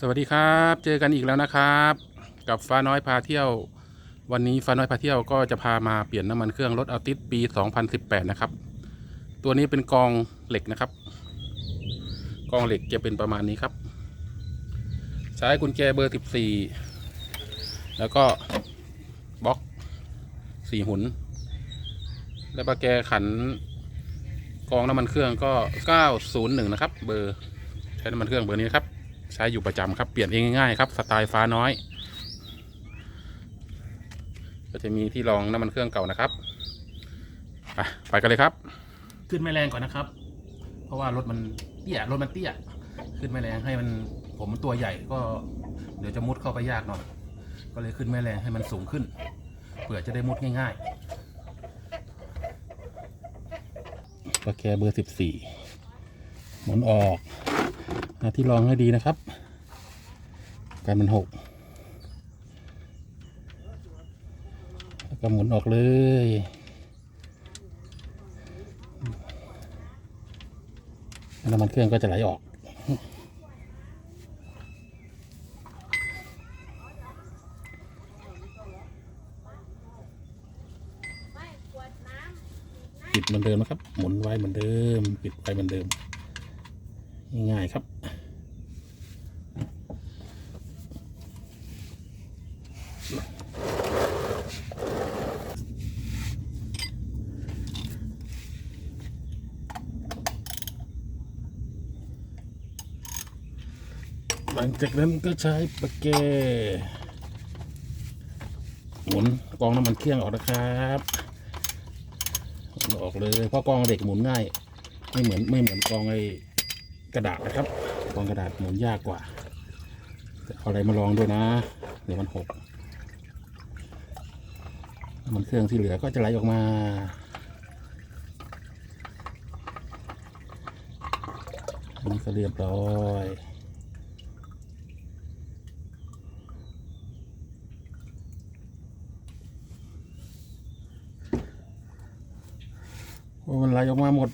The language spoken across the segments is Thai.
สวัสดีครับ เจอกันอีกแล้วนะครับ กับฟ้าน้อยพาเที่ยว วันนี้ฟ้าน้อยพาเที่ยวก็จะพามาเปลี่ยนน้ำมันเครื่องรถอัลติสปี 2018 นะครับ ตัวนี้เป็นกองเหล็กนะครับ กองเหล็กจะเป็นประมาณนี้ครับ ใช้กุญแจเบอร์ 14 แล้วก็บล็อกสี่หุน แล้วประแกขันกองน้ำมันเครื่องก็ 901 นะครับ เบอร์ใช้น้ำมันเครื่องเบอร์นี้นครับ ใช้อยู่ประจำครับเปลี่ยนเองง่ายๆครับสไตล์ฟ้าน้อย ก็จะมีที่รองน้ำมันเครื่องเก่านะครับไปไปกันเลยครับ ขึ้นไม่แรงก่อนนะครับ เพราะว่ารถมันเตี้ยรถมันเตี้ย ขึ้นไม่แรงให้มันผมมันตัวใหญ่ก็เดี๋ยวจะมุดเข้าไปยากหน่อยก็เลยขึ้นไม่แรงให้มันสูงขึ้นเผื่อจะได้มุดง่ายๆก็แค่เบอร์สิบสี่หมุนออก หาที่รองให้ดีนะครับ การมันหกแล้วก็หมุนออกเลยน้ำมันเครื่องก็จะไหลออกปิดเหมือนเดิมนะครับ หมุนไว้เหมือนเดิม ปิดไว้เหมือนเดิม ง่ายๆครับ หลังจากนั้นก็ใช้ปากแกหมุนกองน้ำมันเครื่องออกนะครับออกเลยเพราะกองเหล็กหมุนง่าย ไม่เหมือนไม่เหมือนกองไอ กระดาษนะครับกองกระดาษหมุนยากกว่าเอาอะไรมาลองด้วยนะเดี๋ยวมันหกมันเครื่องที่เหลือก็จะไหลออกมาอันนี้ก็เรียบร้อยโอ้มันไหลออกมาหมด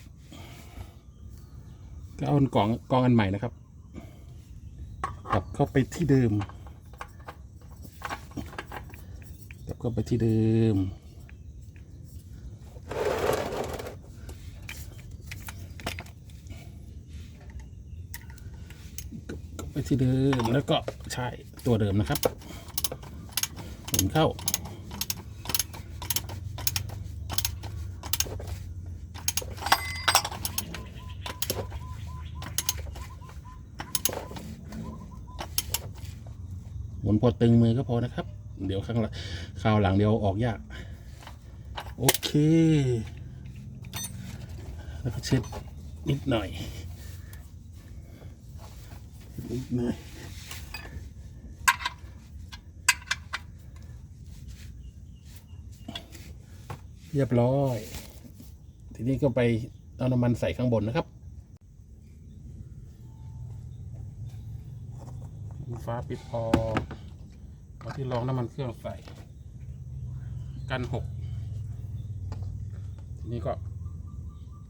ก็เอากล่องกองอันใหม่นะครับกลับเข้าไปที่เดิมกลับเข้าไปที่เดิม ไปที่เดิมแล้วก็ใช่ตัวเดิมนะครับหมุนเข้า หมุนพอตึงมือก็พอนะครับ เดี๋ยวข้างหลังคราวหลังเดี๋ยวออกยาก โอเค แล้วก็เช็ดนิดหน่อยนิดหน่อยเรียบร้อย ทีนี้ก็ไปเอาน้ำมันใส่ข้างบนนะครับ ฟ้าปิดพอเอาที่รองน้ำมันเครื่องใส่ กันหกทีนี้ก็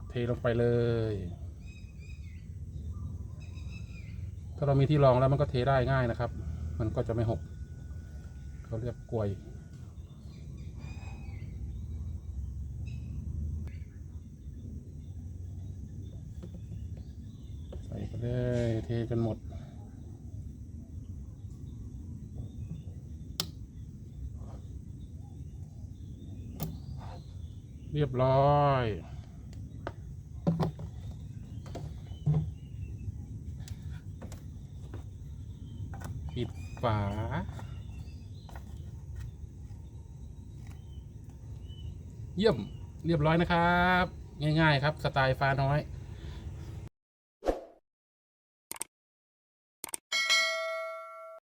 เทลงไปเลย ถ้าเรามีที่รองแล้วมันก็เทได้ง่ายนะครับ มันก็จะไม่หก เขาเรียกกลวยใส่ไปเลยเทจนหมด เรียบร้อย ปิดฝา เยี่ยมเรียบร้อยนะครับ ง่ายๆครับ สไตล์ฟ้าน้อย